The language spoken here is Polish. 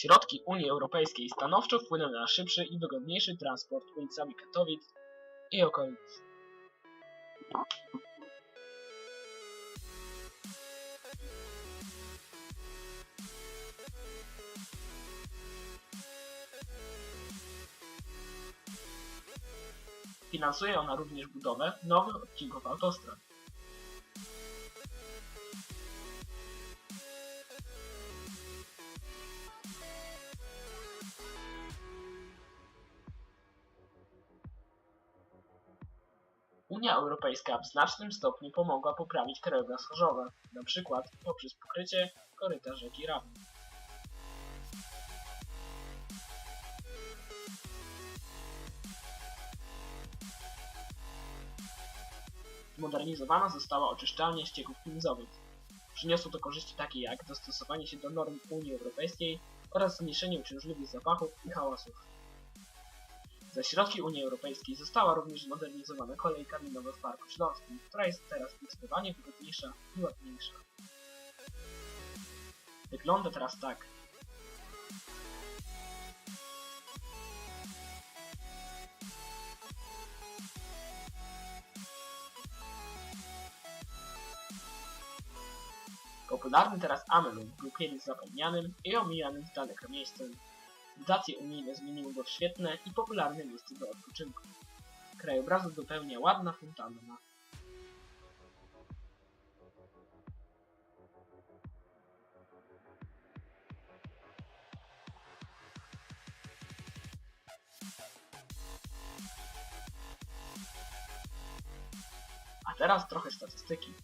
Środki Unii Europejskiej stanowczo wpłynęły na szybszy i wygodniejszy transport ulicami Katowic i okolic. Finansuje ona również budowę nowych odcinków autostrad. Unia Europejska w znacznym stopniu pomogła poprawić krajobraz Chorzowa, przykład poprzez pokrycie koryta rzeki. Zmodernizowana została oczyszczalnia ścieków pinizowych. Przyniosło to korzyści takie jak dostosowanie się do norm Unii Europejskiej oraz zmniejszenie uciążliwych zapachów i hałasów. Za środki Unii Europejskiej została również zmodernizowana kolej kaminowa w Parku Śląskim, która jest teraz zdecydowanie wygodniejsza i ładniejsza. Wygląda teraz tak. Popularny teraz Amelun był zapomnianym i omijanym z daleka miejscem. Dotacje unijne zmieniły go w świetne i popularne miejsce do odpoczynku. Krajobrazu dopełnia ładna fontanna. A teraz trochę statystyki.